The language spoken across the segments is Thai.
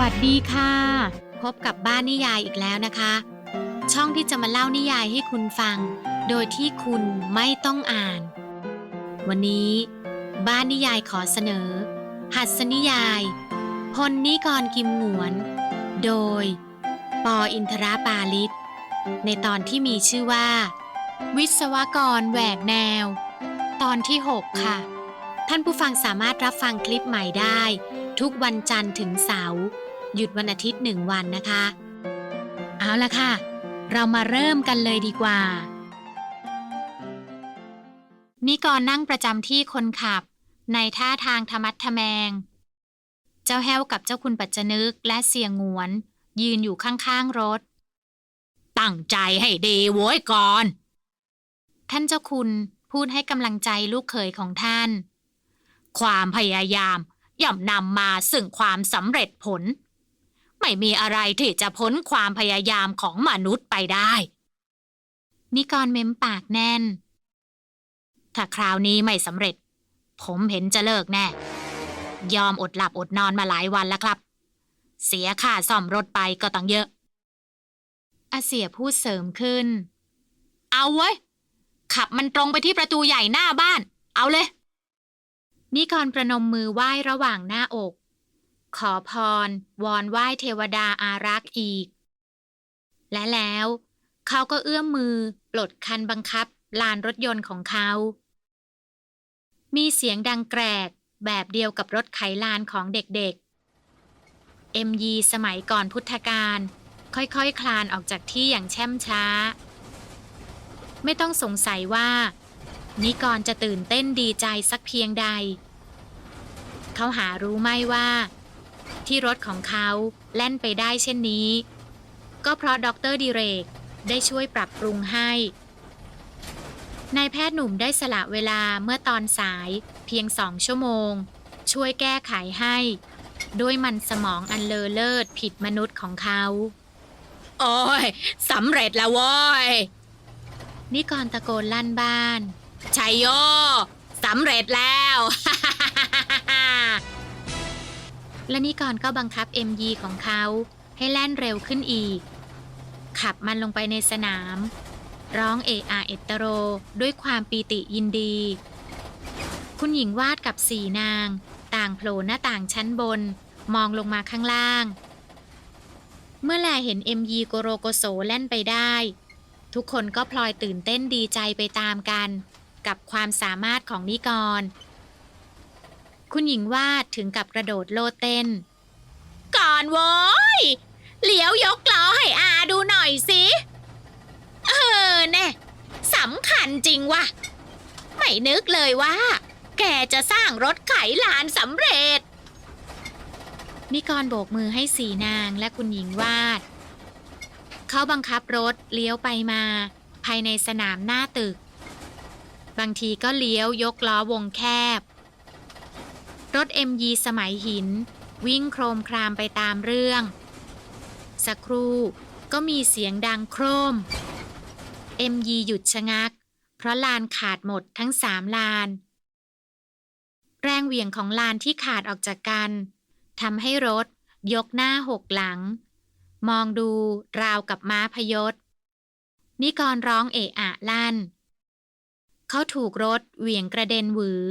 วัสดีค่ะ พบกับบ้านนิยายอีกแล้วนะคะ ช่องที่จะมาเล่านิยายให้คุณฟัง โดยที่คุณไม่ต้องอ่าน วันนี้ บ้านนิยายขอเสนอ หัสนิยาย พลนิกรกิมหงวน โดย ปออินทราปาลิศในตอนที่มีชื่อว่า วิศวกรแหวกแนว ตอนที่ 6 ค่ะ ท่านผู้ฟังสามารถรับฟังคลิปใหม่ได้ ทุกวันจันทร์ถึงเสาร์หยุดวันอาทิตย์หนึ่งวันนะคะ เอาละค่ะ เรามาเริ่มกันเลยดีกว่า นิกรนั่งประจำที่คนขับ ในท่าทางธรรมัดทะแมง เจ้าแห้วกับเจ้าคุณปัจจนึกและเสียงหงวน ยืนอยู่ข้างๆรถ ตั้งใจให้ดีโว้ยก่อน ท่านเจ้าคุณพูดให้กำลังใจลูกเขยของท่าน ความพยายาม ย่อมนำมาซึ่งความสำเร็จผล ไม่มีอะไรที่จะพ้นความพยายามของมนุษย์ไปได้ นิกรเม้มปากแน่น ถ้าคราวนี้ไม่สำเร็จ ผมเห็นจะเลิกแน่ ยอมอดหลับอดนอนมาหลายวันแล้วครับ เสียค่าซ่อมรถไปก็ต้องเยอะอาเสียพูดเสริมขึ้น เอาเว้ย ขับมันตรงไปที่ประตูใหญ่หน้าบ้าน เอาเลย นิกรประนมมือไหว้ระหว่างหน้าอก ขอพร วอนไหว้เทวดาอารักษ์อีก และแล้ว เขาก็เอื้อมมือ ปลดคันบังคับ ลานรถยนต์ของเขา มีเสียงดังแกรก แบบเดียวกับรถไขลานของเด็กๆ เอ็มยีสมัยก่อนพุทธกาลค่อยๆคคลานออกจากที่อย่างแช่มช้า ไม่ต้องสงสัยว่า นิกรจะตื่นเต้นดีใจสักเพียงใด เขาหารู้ไม่ว่า ที่รถของเขาแล่นไปได้เช่นนี้ ก็เพราะดรดิเรกได้ช่วยปรับปรุงให้นายแพทย์หนุ่มได้สละเวลาเมื่อตอนสายเพียงสองชั่วโมง ช่วยแก้ไขให้ ด้วยมันสมองอันเลอเลิศผิดมนุษย์ของเขา โอ้ยสำเร็จแล้วโว้ยนิกรตะโกนลั่นบ้าน ชัยโยสำเร็จแล้ว และนิกรก็บังคับ MG ของเขาให้แล่นเร็วขึ้นอีก ขับมันลงไปในสนาม ร้องเอะอาเอตโรด้วยความปีติยินดี คุณหญิงวาดกับสี่นาง ต่างโผล่หน้าต่างชั้นบน มองลงมาข้างล่าง เมื่อแลเห็น MG โกโรโกโสแล่นไปได้ ทุกคนก็พลอยตื่นเต้นดีใจไปตามกัน กับความสามารถของนิกร คุณหญิงวาดถึงกับกระโดดโลดเต้น ก่อนโว้ยเหลียวยกล้อให้อาดูหน่อยสิ เออแน่สำคัญจริงวะไม่นึกเลยว่า แกจะสร้างรถไขลานสำเร็จ นิกรโบกมือให้สีนางและคุณหญิงวาด เขาบังคับรถเลี้ยวไปมา ภายในสนามหน้าตึก บางทีก็เลี้ยวยกล้อวงแคบ รถ MG สมัยหิน วิ่งโครมครามไปตามเรื่อง สักครู่ก็มีเสียงดังโครม MG หยุดชะงัก เพราะลานขาดหมดทั้งสามลาน แรงเหวี่ยงของลานที่ขาดออกจากกันทำให้รถยกหน้าหกหลัง มองดูราวกับม้าพยศนิกรร้องเอะอะลั่น เขาถูกรถเหวี่ยงกระเด็นหวือ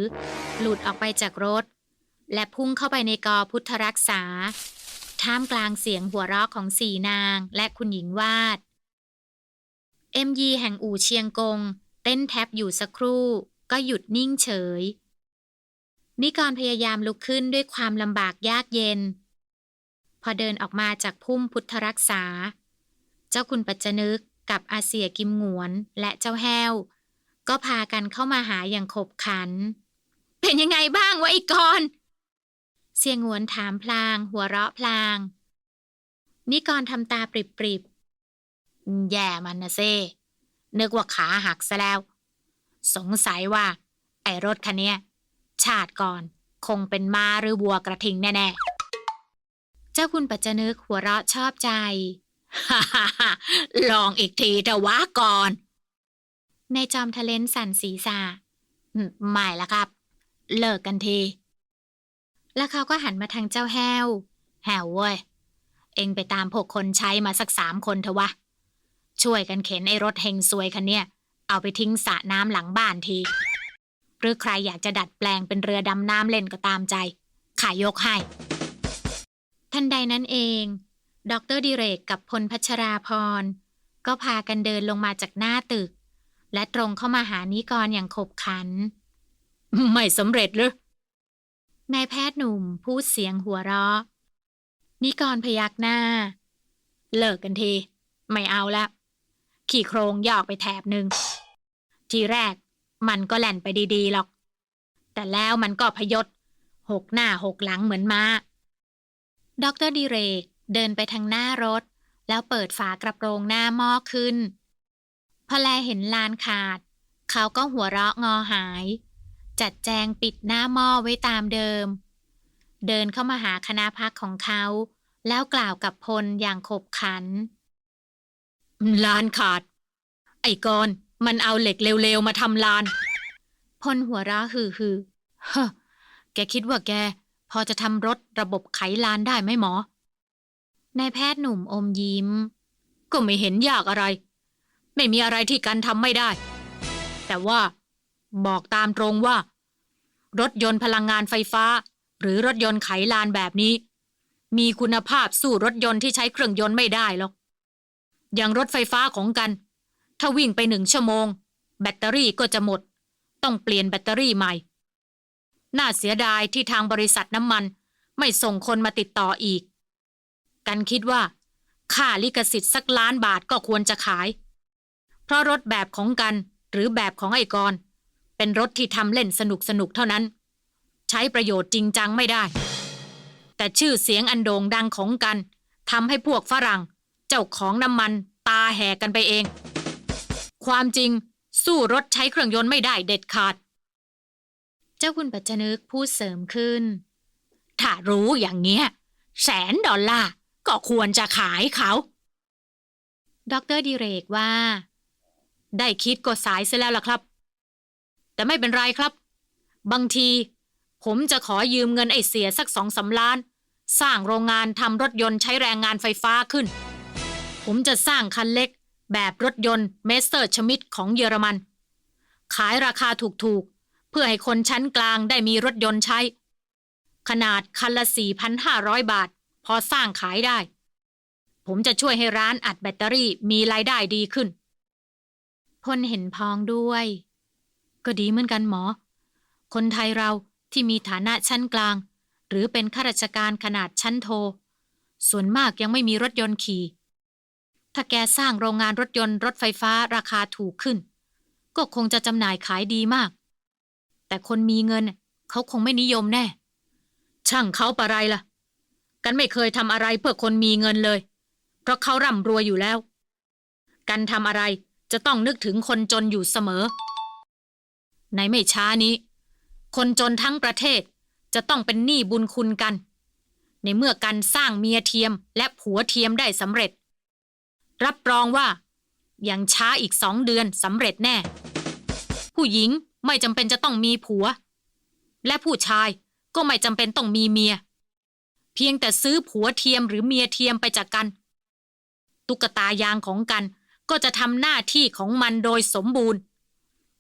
หลุดออกไปจากรถ และพุ่งเข้าไปในกอพุทธรักษา ท่ามกลางเสียงหัวเราะของสี่นางและคุณหญิงวาด เอ็มยีแห่งอู่เชียงกง เต้นแทบอยู่สักครู่ ก็หยุดนิ่งเฉย นิกรพยายามลุกขึ้นด้วยความลำบากยากเย็น พอเดินออกมาจากพุ่มพุทธรักษา เจ้าคุณปัจจนึกกับอาเสียกิมหงวนและเจ้าแห้ว ก็พากันเข้ามาหาอย่างขบขัน เป็นยังไงบ้างวะไอ้กรเสียงวนถามพลาง หัวเราะพลาง นิกรทำตาปริบๆแย่มันนะเซ่นึกว่าขาหักซะแล้ว สงสัยว่า ไอ้รถคันนี้ชาติก่อน คงเป็นม้าหรือวัวกระทิงแน่ๆ เจ้าคุณปัจจนึกหัวเราะชอบใจ ฮ่าฮ่าฮ่าลองอีกทีเถอะวะก่อน ในจอมทะเลนสันศีรษะอืมไม่ละครับ เลิกกันที แล้วเขาก็หันมาทางเจ้าแห้ว แห้วเว้ย เองไปตามพวกคนใช้มาสักสามคนเถอะวะ ช่วยกันเข็นไอ้รถเฮงซวยคันเนี้ย เอาไปทิ้งสระน้ำหลังบ้านที หรือใครอยากจะดัดแปลงเป็นเรือดำน้ำเล่นก็ตามใจ ขายยกให้ ทันใดนั้นเอง ดรดิเรกกับพลพัชราพรก็พากันเดินลงมาจากหน้าตึก และตรงเข้ามาหานิกรอย่างขบขัน ไม่สำเร็จหรือนายแพทย์หนุ่มพูดเสียงหัวเราะ นิกรพยักหน้า เลิกกันที ไม่เอาละ ขี่โครงยอกไปแถบหนึ่ง ทีแรกมันก็แล่นไปดีๆหรอก แต่แล้วมันก็พยศ หกหน้าหกหลังเหมือนมา้าดรดิเรกเดินไปทางหน้ารถ แล้วเปิดฝากระโปรงหน้าหม้อขึ้น พอแลเห็นลานขาด เขาก็หัวเราะงอหาย จัดแจงปิดหน้าหม้อไว้ตามเดิม เดินเข้ามาหาคณะพักของเขา แล้วกล่าวกับพลอย่างขบขัน ลานขาด ไอ้กอนมันเอาเหล็กเร็วๆมาทำลาน พลหัวเราะฮือฮือฮะแกคิดว่าแก พอจะทำรถระบบไขลานได้ไหมหมอนายแพทย์หนุ่มอมยิ้ม ก็ไม่เห็นยากอะไร ไม่มีอะไรที่กันทำไม่ได้ แต่ว่าบอกตามตรงว่า รถยนต์พลังงานไฟฟ้า หรือรถยนต์ไขลานแบบนี้ มีคุณภาพสู้รถยนต์ที่ใช้เครื่องยนต์ไม่ได้หรอก อย่างรถไฟฟ้าของกัน ถ้าวิ่งไปหนึ่งชั่วโมง แบตเตอรี่ก็จะหมด ต้องเปลี่ยนแบตเตอรี่ใหม่ น่าเสียดายที่ทางบริษัทน้ำมัน ไม่ส่งคนมาติดต่ออีก กันคิดว่าค่าลิขสิทธิ์สักล้านบาทก็ควรจะขาย ราะรถแบบของกันหรือแบบของไอ้กรเป็นรถที่ทำเล่นสนุกสนุกๆเท่านั้น ใช้ประโยชน์จริงจังไม่ได้ แต่ชื่อเสียงอันโด่งดังของกันทำให้พวกฝรั่ง เจ้าของน้ำมันตาแห่กันไปเอง ความจริงสู้รถใช้เครื่องยนต์ไม่ได้เด็ดขาด เจ้าคุณปัจจนึกพูดเสริมขึ้น ถ้ารู้อย่างเงี้ย แสนดอลลาร์ก็ควรจะขายเขา ดรดิเรกว่า ได้คิดก็สายเสียแล้วล่ะครับ แต่ไม่เป็นไรครับ บางที ผมจะขอยืมเงินไอ้เสียสักสองสาล้าน สร้างโรงงานทำรถยนต์ใช้แรงงานไฟฟ้าขึ้น ผมจะสร้างคันเล็ก แบบรถยนต์เมสเตอร์ชมิดของเยอรมัน ขายราคาถูกๆ เพื่อให้คนชั้นกลางได้มีรถยนต์ใช้ ขนาดคันละ 4,500 บาท พอสร้างขายได้ ผมจะช่วยให้ร้านอัดแบตเตอรี่มีรายได้ดีขึ้น พลเห็นพ้องด้วย ก็ดีเหมือนกันหมอ คนไทยเราที่มีฐานะชั้นกลาง หรือเป็นข้าราชการขนาดชั้นโท ส่วนมากยังไม่มีรถยนต์ขี่ ถ้าแกสร้างโรงงานรถยนต์รถไฟฟ้าราคาถูกขึ้น ก็คงจะจำหน่ายขายดีมาก แต่คนมีเงินเขาคงไม่นิยมแน่ ช่างเขาปะไรล่ะ กันไม่เคยทำอะไรเพื่อคนมีเงินเลย เพราะเขาร่ำรวยอยู่แล้ว กันทำอะไร จะต้องนึกถึงคนจนอยู่เสมอ ในไม่ช้านี้ คนจนทั้งประเทศจะต้องเป็นหนี้บุญคุณกัน ในเมื่อกันสร้างเมียเทียมและผัวเทียมได้สำเร็จ รับรองว่ายังช้าอีกสองเดือนสำเร็จแน่ ผู้หญิงไม่จำเป็นจะต้องมีผัว และผู้ชายก็ไม่จำเป็นต้องมีเมีย เพียงแต่ซื้อผัวเทียมหรือเมียเทียมไปจากกัน ตุ๊กตายางของกัน ก็จะทำหน้าที่ของมันโดยสมบูรณ์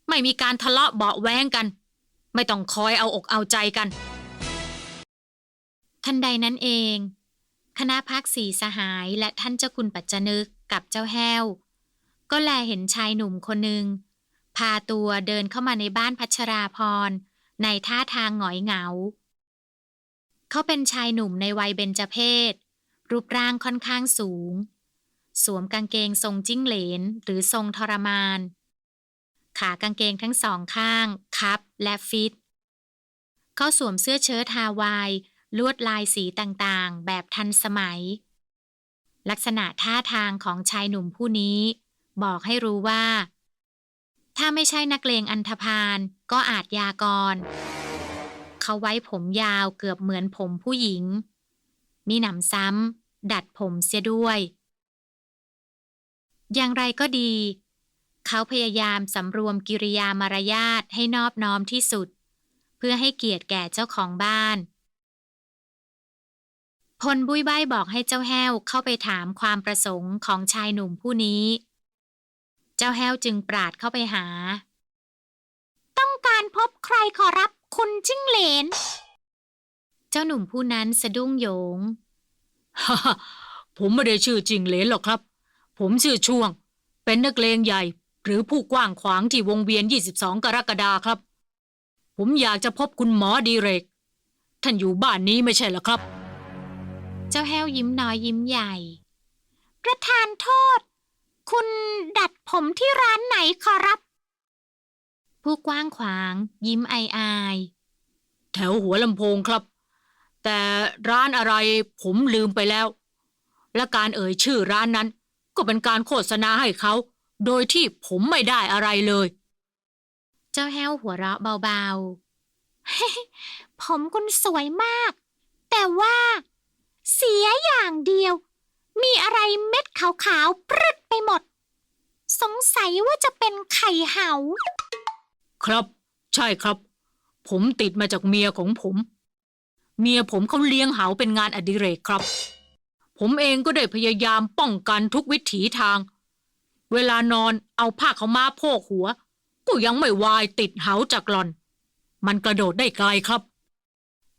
ไม่มีการทะเลาะเบาะแว้งกัน ไม่ต้องคอยเอาอกเอาใจกัน ทันใดนั้นเอง คณะพักสีสหายและท่านเจ้าคุณปัจจนึกกับเจ้าแห้ว ก็แลเห็นชายหนุ่มคนหนึ่งพาตัวเดินเข้ามาในบ้านพัชราพรในท่าทางหงอยเหงา เขาเป็นชายหนุ่มในวัยเบญจเพศ รูปร่างค่อนข้างสูง สวมกางเกงทรงจิ้งเหลน หรือทรงทรมาน ขากางเกงทั้งสองข้าง คับและฟิต เขาสวมเสื้อเชิ้ตฮาวาย ลวดลายสีต่างๆ แบบทันสมัย ลักษณะท่าทางของชายหนุ่มผู้นี้ บอกให้รู้ว่า ถ้าไม่ใช่นักเลงอันธพาลก็อาจยากร เขาไว้ผมยาวเกือบเหมือนผมผู้หญิง มีหนำซ้ำดัดผมเสียด้วย อย่างไรก็ดี เขาพยายามสำรวมกิริยามารยาทให้นอบน้อมที่สุด เพื่อให้เกียรติแก่เจ้าของบ้าน พลบุยใบบอกให้เจ้าแห้วเข้าไปถามความประสงค์ของชายหนุ่มผู้นี้ เจ้าแห้วจึงปราดเข้าไปหา ต้องการพบใครขอรับคุณจิ้งเหลน เจ้าหนุ่มผู้นั้นสะดุ้งโยง ผมไม่ได้ชื่อจริงเหลนหรอกครับ ผมชื่อช่วง เป็นนักเลงใหญ่ หรือผู้กว้างขวางที่วงเวียน 22 กรกฎาครับ ผมอยากจะพบคุณหมอดีเรก ท่านอยู่บ้านนี้ไม่ใช่เหรอครับ เจ้าแห้วยิ้มน้อยยิ้มใหญ่ ประธานโทษ คุณดัดผมที่ร้านไหนขอรับ ผู้กว้างขวาง ยิ้มอายอายแถวหัวลำโพงครับ แต่ร้านอะไรผมลืมไปแล้ว และการเอ่ยชื่อร้านนั้น ก็เป็นการโฆษณาให้เขา โดยที่ผมไม่ได้อะไรเลย เจ้าแห้วหัวเราะเบาๆ ผมคุณสวยมาก แต่ว่า เสียอย่างเดียว มีอะไรเม็ดขาวๆปรึดไปหมด สงสัยว่าจะเป็นไข่เหา ครับ ใช่ครับ ผมติดมาจากเมียของผม เมียผมเขาเลี้ยงเหาเป็นงานอดิเรกครับ ผมเองก็ได้พยายามป้องกันทุกวิถีทาง เวลานอนเอาผ้าเขามาโพกหัว ก็ยังไม่วายติดเหาจากหลอน มันกระโดดได้ไกลครับ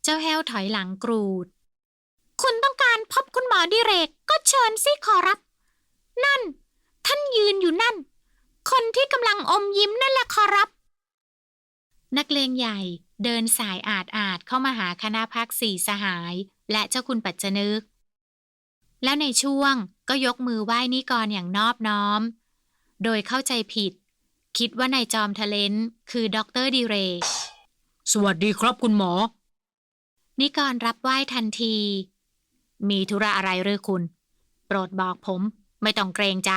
เจ้าแห้วถอยหลังกรูด คุณต้องการพบคุณหมอดิเรกก็เชิญสิขอรับ นั่น ท่านยืนอยู่นั่น คนที่กำลังอมยิ้มนั่นแหละขอรับ นักเลงใหญ่เดินสายอาดอาดเข้ามาหาคณะพักสี่สหาย และเจ้าคุณปัจจนึก แล้วในช่วงก็ยกมือไหว้นิกรอย่างนอบน้อม โดยเข้าใจผิด คิดว่านายจอมทะเลนคือด็อกเตอร์ดิเรกสวัสดีครับคุณหมอ นิกรรับไหว้ทันที มีธุระอะไรหรือคุณ โปรดบอกผม ไม่ต้องเกรงใจ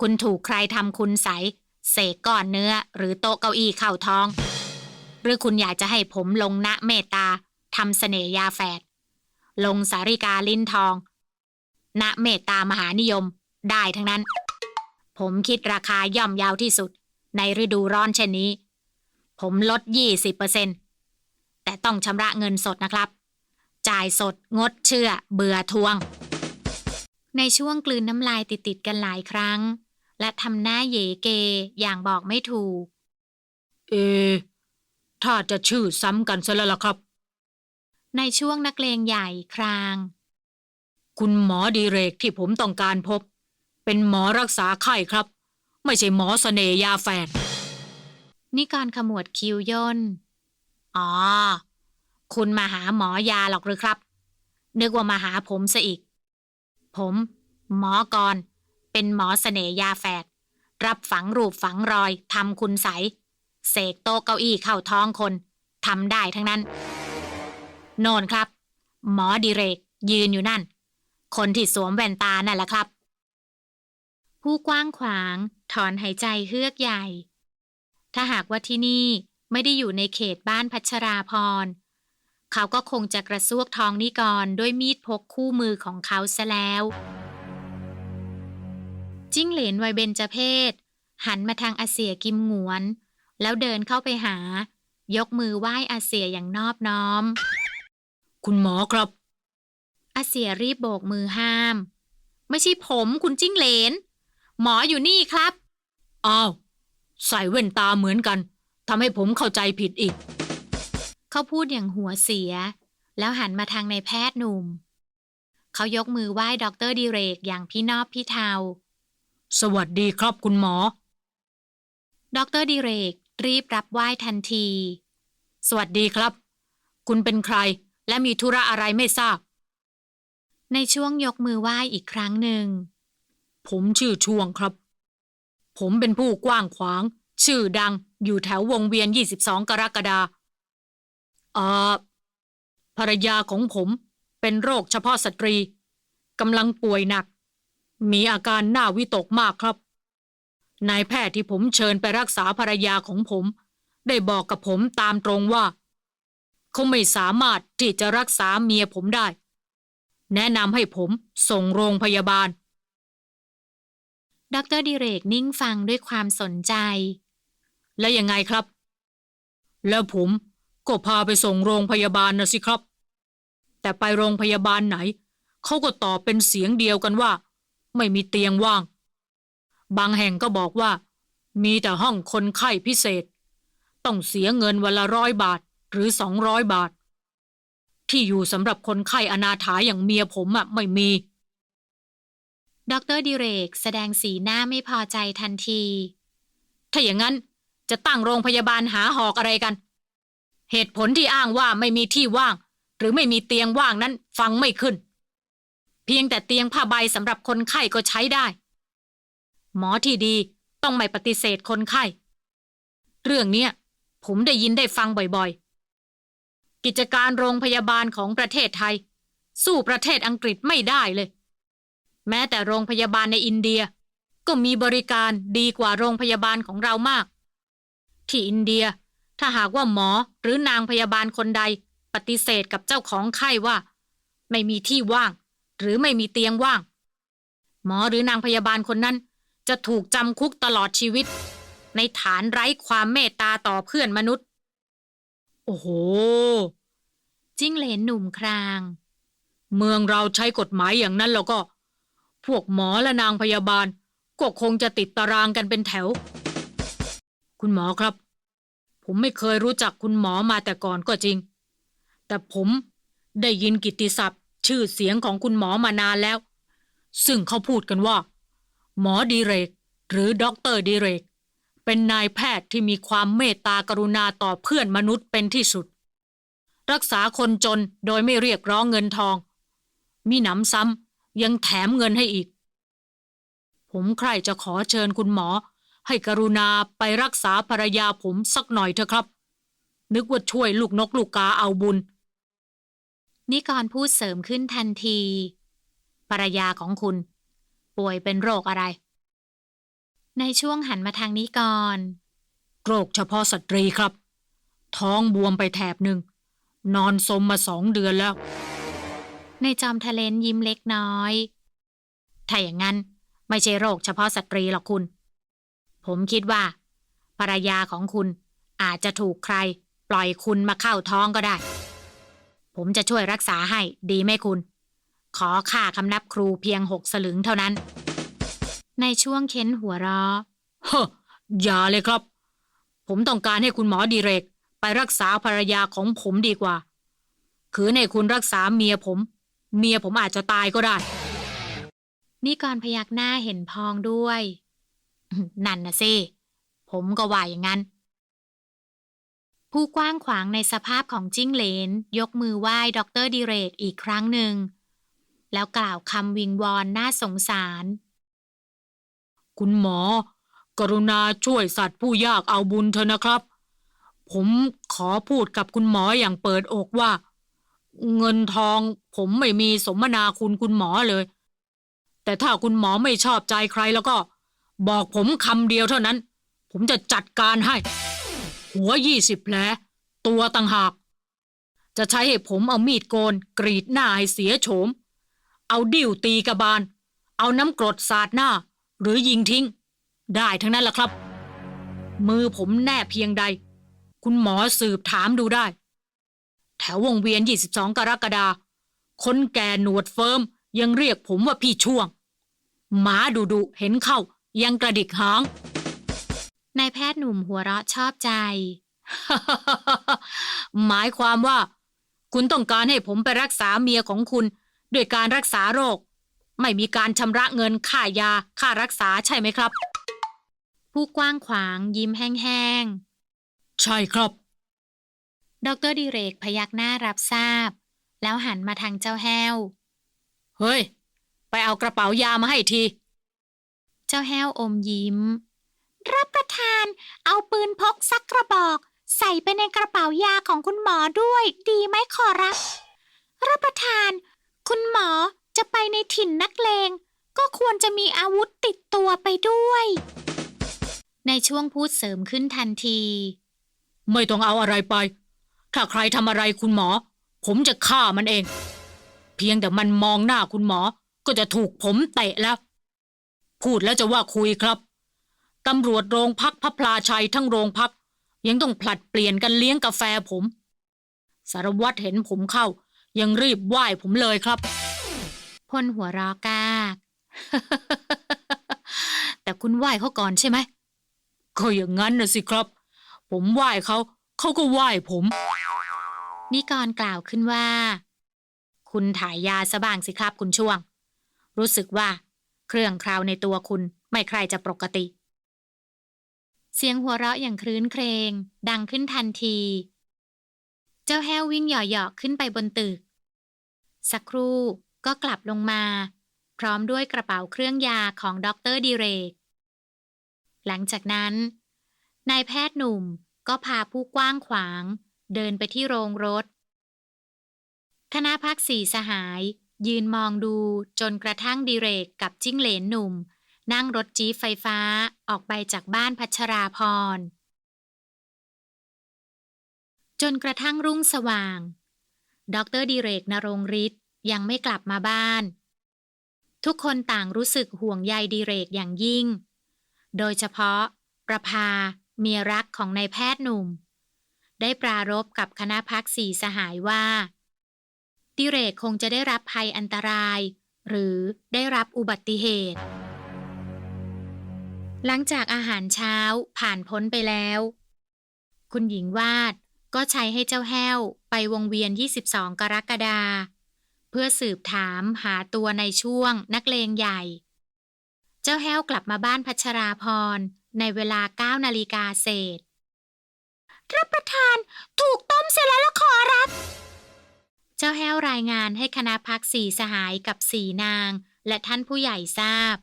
คุณถูกใครทำคุณใส เสกก้อนเนื้อ หรือโต๊ะเก้าอี้เข้าท้อง หรือคุณอยากจะให้ผมลงณเมตตาทำเสน่หยาแฝดลงสาริกาลิ้นทอง ณเมตตามหานิยม ได้ทั้งนั้น ผมคิดราคาย่อมเยาวที่สุด ในฤดูร้อนเช่นนี้ ผมลด 20%แต่ต้องชำระเงินสดนะครับ จ่ายสดงดเชื่อ เบื่อทวง ในช่วงกลืนน้ำลายติดๆกันหลายครั้ง และทำหน้าเหยเกอย่างบอกไม่ถูก เอ ถ้าจะชื่อซ้ำกันซะแล้วล่ะครับในช่วงนักเลงใหญ่คราง คุณหมอดีเรกที่ผมต้องการพบ เป็นหมอรักษาไข้ครับ ไม่ใช่หมอเสน่ห์ยาแฝดนิกรขมวดคิ้วย่น อ๋อ คุณมาหาหมอยาหรอกหรือครับ นึกว่ามาหาผมซะอีก ผม หมอกร เป็นหมอเสน่ห์ยาแฝด รับฝังรูปฝังรอยทำคุณใส เสกโต๊ะเก้าอี้เข้าท้องคนทำได้ทั้งนั้น โน่นครับ หมอดิเรกยืนอยู่นั่น คนที่สวมแว่นตานั่นแหละครับ ผู้กว้างขวาง ถอนหายใจเฮือกใหญ่ ถ้าหากว่าที่นี่ไม่ได้อยู่ในเขตบ้านพัชราพร เขาก็คงจะกระซวกทองนิกรด้วยมีดพกคู่มือของเขาซะแล้ว จิ้งเหลนวัยเบญจเพศ หันมาทางอาเสียกิมหงวน แล้วเดินเข้าไปหา ยกมือไหว้อาเสียอย่างนอบน้อม คุณหมอครับ อาเสียรีบโบกมือห้าม ไม่ใช่ผมคุณจิ้งเหลน หมออยู่นี่ครับ อ้าว ใส่แว่นตาเหมือนกันทำให้ผมเข้าใจผิดอีก เขาพูดอย่างหัวเสีย แล้วหันมาทางในายแพทย์หนุ่ม เขายกมือไหว้ด็อกเตอร์ดิเรกอย่างพี่นอบพี่เทา สวัสดีครับคุณหมอด็อกเตอร์ดิเรกรีบรับไหว้ทันที สวัสดีครับ คุณเป็นใครและมีธุระอะไรไม่ทราบ ในช่วงยกมือไหว้อีกครั้งหนึ่ง ผมชื่อช่วงครับ ผมเป็นผู้กว้างขวาง ชื่อดังอยู่แถววงเวียน 22 กรกฎาเอ่อภรรยาของผมเป็นโรคเฉพาะสตรีกำลังป่วยหนัก มีอาการหน่าวิตกมากครับ นายแพทย์ที่ผมเชิญไปรักษาภรรยาของผม ได้บอกกับผมตามตรงว่า เขาไม่สามารถที่จะรักษาเมียผมได้ แนะนำให้ผมส่งโรงพยาบาลด็อกเตอร์ดิเรกนิ่งฟังด้วยความสนใจ แล้วยังไงครับ แล้วผมก็พาไปส่งโรงพยาบาลนะสิครับ แต่ไปโรงพยาบาลไหน เขาก็ตอบเป็นเสียงเดียวกันว่า ไม่มีเตียงว่าง บางแห่งก็บอกว่า มีแต่ห้องคนไข้พิเศษ ต้องเสียเงินวันละร้อยบาทหรือสองร้อยบาท ที่อยู่สำหรับคนไข้อนาถาอย่างเมียผมอะไม่มี ดรดิเรก แสดงสีหน้าไม่พอใจทันที ถ้าอย่างนั้นจะตั้งโรงพยาบาลหาหอกอะไรกัน เหตุผลที่อ้างว่าไม่มีที่ว่าง หรือไม่มีเตียงว่างนั้นฟังไม่ขึ้น เพียงแต่เตียงผ้าใบสำหรับคนไข้ก็ใช้ได้ หมอที่ดีต้องไม่ปฏิเสธคนไข้ เรื่องเนี้ยผมได้ยินได้ฟังบ่อยๆ กิจการโรงพยาบาลของประเทศไทย สู้ประเทศอังกฤษไม่ได้เลย แม้แต่โรงพยาบาลในอินเดีย ก็มีบริการดีกว่าโรงพยาบาลของเรามาก ที่อินเดียถ้าหากว่าหมอหรือนางพยาบาลคนใดปฏิเสธกับเจ้าของไข้ว่า ไม่มีที่ว่าง หรือไม่มีเตียงว่าง หมอหรือนางพยาบาลคนนั้น จะถูกจำคุกตลอดชีวิต ในฐานไร้ความเมตตาต่อเพื่อนมนุษย์ โอ้โห จิ้งเหลนหนุ่มคราง เมืองเราใช้กฎหมายอย่างนั้นแล้วก็ พวกหมอและนางพยาบาล ก็คงจะติดตารางกันเป็นแถว คุณหมอครับ ผมไม่เคยรู้จักคุณหมอมาแต่ก่อนก็จริง แต่ผมได้ยินกิตติศัพท์ชื่อเสียงของคุณหมอมานานแล้ว ซึ่งเขาพูดกันว่า หมอดีเรก หรือด็อกเตอร์ดีเรก เป็นนายแพทย์ที่มีความเมตตากรุณาต่อเพื่อนมนุษย์เป็นที่สุด รักษาคนจนโดยไม่เรียกร้องเงินทอง มีหนำซ้ำยังแถมเงินให้อีก ผมใครจะขอเชิญคุณหมอ ให้กรุณาไปรักษาภรรยาผมสักหน่อยเถอะครับ นึกว่าช่วยลูกนกลูกกาเอาบุญ นิกรพูดเสริมขึ้นทันที ภรรยาของคุณ ป่วยเป็นโรคอะไร ในช่วงหันมาทางนิกรโรคเฉพาะสตรีครับ ท้องบวมไปแถบหนึ่ง นอนสมมาสองเดือนแล้ว ในจอมทะเลนยิ้มเล็กน้อย ถ้าอย่างนั้นไม่ใช่โรคเฉพาะสตรีหรอกคุณ ผมคิดว่า ภรรยาของคุณอาจจะถูกใคร ปล่อยคุณมาเข้าท้องก็ได้ ผมจะช่วยรักษาให้ดีไหมคุณ ขอค่าคำนับครูเพียงหกสลึงเท่านั้น ในช่วงเค้นหัวเราะเฮ้ออย่าเลยครับ ผมต้องการให้คุณหมอดีเรก ไปรักษาภรรยาของผมดีกว่า คือในคุณรักษาเมียผม เมียผมอาจจะตายก็ได้ นี่กรพยักหน้าเห็นพองด้วย นั่นนะสิ ผมก็ว่าอย่างนั้น ผู้กว้างขวางในสภาพของจิ้งเหลน ยกมือไหว้ดรดิเรกอีกครั้งหนึ่ง แล้วกล่าวคำวิงวอนน่าสงสาร คุณหมอ กรุณาช่วยสัตว์ผู้ยากเอาบุญเถอะนะครับ ผมขอพูดกับคุณหมออย่างเปิดอกว่า เงินทองผมไม่มีสมนาคุณคุณหมอเลย แต่ถ้าคุณหมอไม่ชอบใจใครแล้วก็ บอกผมคำเดียวเท่านั้น ผมจะจัดการให้ หัวยี่สิบแผลตัวต่างหากจะใช้ให้ผมเอามีดโกน กรีดหน้าให้เสียโฉม เอาดิ้วตีกระบาล เอาน้ำกรดสาดหน้า หรือยิงทิ้ง ได้ทั้งนั้นแหละครับ มือผมแน่เพียงใด คุณหมอสืบถามดูได้ แถววงเวียน 22 กรกฎาคนแก่หนวดเฟิร์ม ยังเรียกผมว่าพี่ช่วง หมาดุดุๆเห็นเข้า ยังกระดิกหางนายแพทย์หนุ่มหัวเราะชอบใจ หมายความว่า คุณต้องการให้ผมไปรักษาเมียของคุณ ด้วยการรักษาโรค ไม่มีการชำระเงินค่ายาค่ารักษาใช่ไหมครับ ผู้กว้างขวางยิ้มแห้งใช่ครับๆดรดิเรกพยักหน้ารับทราบ แล้วหันมาทางเจ้าแห้ว เฮ้ย ไปเอากระเป๋ายามาให้ที เจ้าแห้วอมยิ้ม รับประทาน เอาปืนพกสักกระบอก ใส่ไปในกระเป๋ายาของคุณหมอด้วย ดีไหมขอรับ รับประทาน คุณหมอ จะไปในถิ่นนักเลง ก็ควรจะมีอาวุธติดตัวไปด้วย ในช่วงพูดเสริมขึ้นทันที ไม่ต้องเอาอะไรไป ถ้าใครทำอะไรคุณหมอ ผมจะฆ่ามันเอง เพียงแต่มันมองหน้าคุณหมอ ก็จะถูกผมเตะแล้ว พูดแล้วจะว่าคุยครับตำรวจโรงพักพระพลาชัยทั้งโรงพัก ยังต้องผลัดเปลี่ยนกันเลี้ยงกาแฟผม สารวัตรเห็นผมเข้า ยังรีบไหว้ผมเลยครับ พลหัวรอกาก แต่คุณไหว้เขาก่อนใช่ไหมก็อย่างนั้นนะสิครับ ผมไหว้เขา เขาก็ไหว้ผม นิกรกล่าวขึ้นว่า คุณถ่ายยาซะบ้างสิครับคุณช่วง รู้สึกว่า เครื่องคราวในตัวคุณไม่ใครจะปกติ เสียงหัวเราะอย่างครื้นเครง ดังขึ้นทันที เจ้าแห้ววิ่งเหยาะๆขึ้นไปบนตึก สักครู่ ก็กลับลงมา พร้อมด้วยกระเป๋าเครื่องยาของด็อกเตอร์ดิเรก หลังจากนั้น นายแพทย์หนุ่มก็พาผู้กว้างขวาง เดินไปที่โรงรถ คณะพักสี่สหาย ยืนมองดูจนกระทั่งดิเรกกับจิ้งเหลนหนุ่ม นั่งรถจี๊ไฟฟ้าออกไปจากบ้านพัชราพร จนกระทั่งรุ่งสว่าง ดรดิเรกนรงฤทธิ์ ยังไม่กลับมาบ้าน ทุกคนต่างรู้สึกห่วงใยดิเรกอย่างยิ่ง โดยเฉพาะ ประภา เมียรักของนายแพทย์หนุ่ม ได้ปรารบกับคณะพักสี่สหายว่า ดิเรกคงจะได้รับภัยอันตราย หรือได้รับอุบัติเหตุ หลังจากอาหารเช้าผ่านพ้นไปแล้ว คุณหญิงวาดก็ใช้ให้เจ้าแห้วไปวงเวียน 22 กรกฎาคม เพื่อสืบถามหาตัวในช่วงนักเลงใหญ่ เจ้าแห้วกลับมาบ้านพัชราพร ในเวลา9นาฬิกาเศษรับประทานถูกต้มเสร็จแล้วละขอรับ เจ้าแห้วรายงานให้คณะพักสี่สหายกับสี่นาง และท่านผู้ใหญ่ทราบ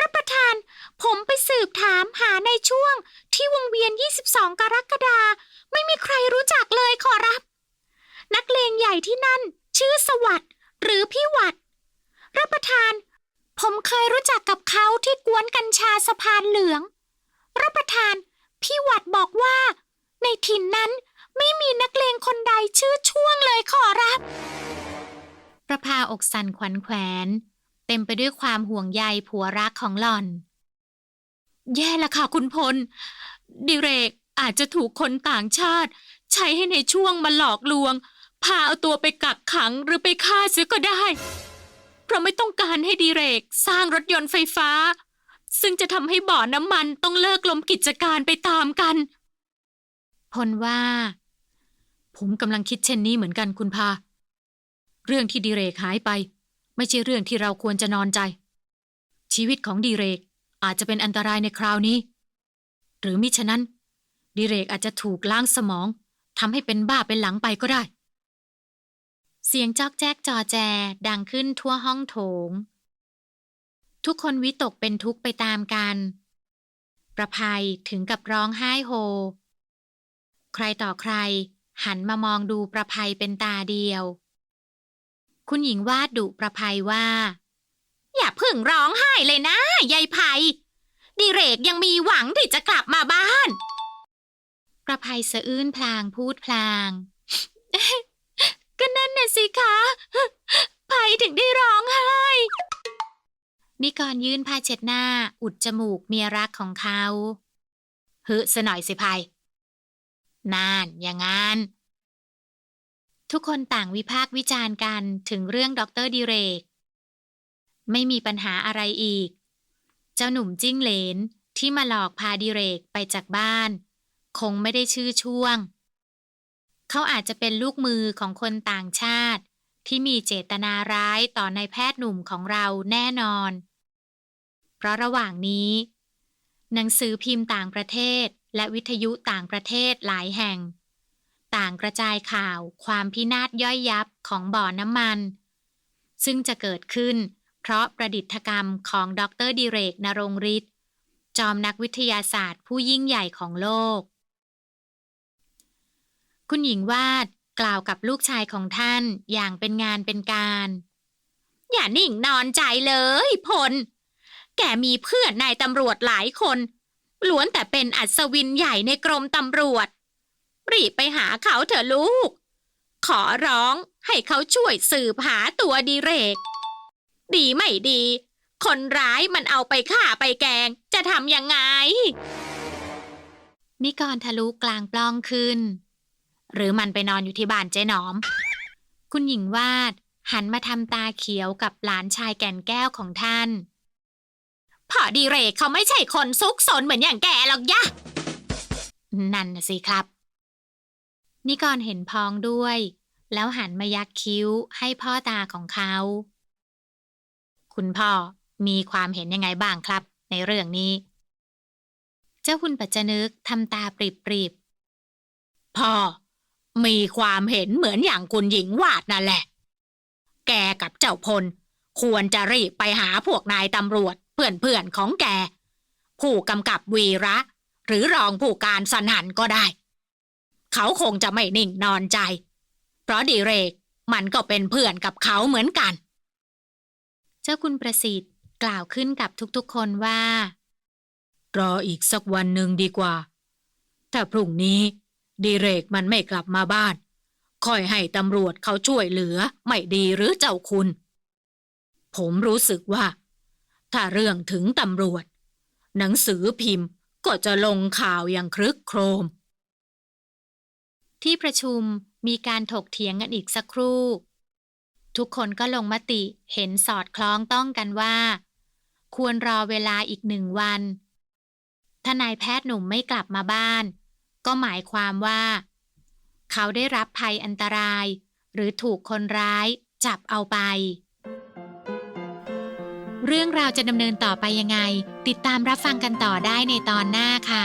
รับประทานผมไปสืบถามหาในช่วงที่วงเวียน 22 กรกฎาไม่มีใครรู้จักเลยขอรับ นักเลงใหญ่ที่นั่น ชื่อสวัสด์หรือพี่วัด รับประทาน ผมเคยรู้จักกับเขาที่กวนกัญชาสะพานเหลือง รับประทาน พี่วัดบอกว่า ในถิ่นนั้นไม่มีนักเลงคนใดชื่อช่วงเลยขอรับ ประภาอกสั่นขวัญแขวน เต็มไปด้วยความห่วงใยผัวรักของหล่อน แย่ละค่ะคุณพล ดิเรกอาจจะถูกคนต่างชาติ ใช้ให้ในช่วงมาหลอกลวง พาเอาตัวไปกักขังหรือไปฆ่าเสียก็ได้ เพราะไม่ต้องการให้ดิเรกสร้างรถยนต์ไฟฟ้า ซึ่งจะทำให้บ่อน้ำมันต้องเลิกล้มกิจการไปตามกัน พลว่า ผมกำลังคิดเช่นนี้เหมือนกันคุณพา เรื่องที่ดีเรกหายไป ไม่ใช่เรื่องที่เราควรจะนอนใจ ชีวิตของดีเรกอาจจะเป็นอันตรายในคราวนี้ หรือมิฉะนั้นดีเรกอาจจะถูกล้างสมองทำให้เป็นบ้าเป็นหลังไปก็ได้ เสียงจอกแจ๊กจอแจ ดังขึ้นทั่วห้องโถง ทุกคนวิตกเป็นทุกข์ไปตามกัน ประภัยถึงกับร้องไห้โฮ ใครต่อใคร หันมามองดูประภัยเป็นตาเดียว คุณหญิงวาดดุประภัยว่า อย่าเพึ่งร้องไห้เลยนะยายภัย ดิเรกยังมีหวังที่จะกลับมาบ้าน ประภัยสะอื้นพลางพูดพลาง ก็นั่นน่ะสิคะภัยถึงได้ร้องไห้ นิกรยื่นผ้าเช็ดหน้า อุดจมูกเมียรักของเขาฮึสหน่อยสิภัยนานอย่างงั้น ทุกคนต่างวิพากษ์วิจารณ์กันถึงเรื่องด็อกเตอร์ดิเรก ไม่มีปัญหาอะไรอีก เจ้าหนุ่มจิ้งเหลนที่มาหลอกพาดิเรกไปจากบ้าน คงไม่ได้ชื่อช่วง เขาอาจจะเป็นลูกมือของคนต่างชาติ ที่มีเจตนาร้ายต่อนายแพทย์หนุ่มของเราแน่นอน เพราะระหว่างนี้ หนังสือพิมพ์ต่างประเทศ และวิทยุต่างประเทศหลายแห่ง ต่างกระจายข่าวความพินาศย่อยยับของบ่อน้ำมัน ซึ่งจะเกิดขึ้น เพราะประดิษฐกรรมของดรดิเรกนรงฤทธิ์จอมนักวิทยาศาสตร์ผู้ยิ่งใหญ่ของโลก คุณหญิงวาดกล่าวกับลูกชายของท่านอย่างเป็นงานเป็นการ อย่านิ่งนอนใจเลยพล แกมีเพื่อนนายตำรวจหลายคนล้วนแต่เป็นอัศวินใหญ่ในกรมตำรวจ รีบไปหาเขาเถอะลูก ขอร้องให้เขาช่วยสืบหาตัวดีเรก ดีไม่ดี คนร้ายมันเอาไปฆ่าไปแกง จะทำยังไง นิกรทะลุกลางปล้องขึ้น หรือมันไปนอนอยู่ที่บ้านเจ๊หนอม คุณหญิงวาดหันมาทำตาเขียวกับหลานชายแก่นแก้วของท่านพ่อดีเรกเขาไม่ใช่คนซุกซนเหมือนอย่างแกหรอกยะ นั่นนะสิครับ นิกรเห็นพ้องด้วย แล้วหันมายักคิ้วให้พ่อตาของเขา คุณพ่อมีความเห็นยังไงบ้างครับ ในเรื่องนี้ เจ้าคุณปัจจนึกทำตาปริบๆพ่อ มีความเห็นเหมือนอย่างคุณหญิงวาดนั่นแหละ แกกับเจ้าพล ควรจะรีบไปหาพวกนายตำรวจเพื่อนๆของแก ผู้กำกับวีระ หรือรองผู้การสนันก็ได้ เขาคงจะไม่นิ่งนอนใจ เพราะดีเรกมันก็เป็นเพื่อนกับเขาเหมือนกัน เจ้าคุณประสิทธิ์กล่าวขึ้นกับทุกๆคนว่า รออีกสักวันหนึ่งดีกว่า ถ้าพรุ่งนี้ ดีเรกมันไม่กลับมาบ้านคอยให้ตำรวจเขาช่วยเหลือไม่ดีหรือเจ้าคุณ ผมรู้สึกว่า ถ้าเรื่องถึงตำรวจ หนังสือพิมพ์ก็จะลงข่าวอย่างครึกโครม ที่ประชุมมีการถกเถียงกันอีกสักครู่ ทุกคนก็ลงมติเห็นสอดคล้องต้องกันว่า ควรรอเวลาอีกหนึ่งวัน ถ้านายแพทย์หนุ่มไม่กลับมาบ้าน ก็หมายความว่า เขาได้รับภัยอันตราย หรือถูกคนร้ายจับเอาไป เรื่องราวจะดำเนินต่อไปยังไง ติดตามรับฟังกันต่อได้ในตอนหน้าค่ะ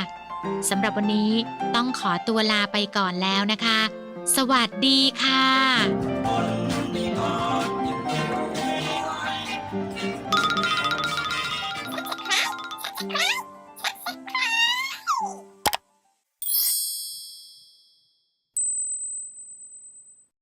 สำหรับวันนี้ต้องขอตัวลาไปก่อนแล้วนะคะ สวัสดีค่ะ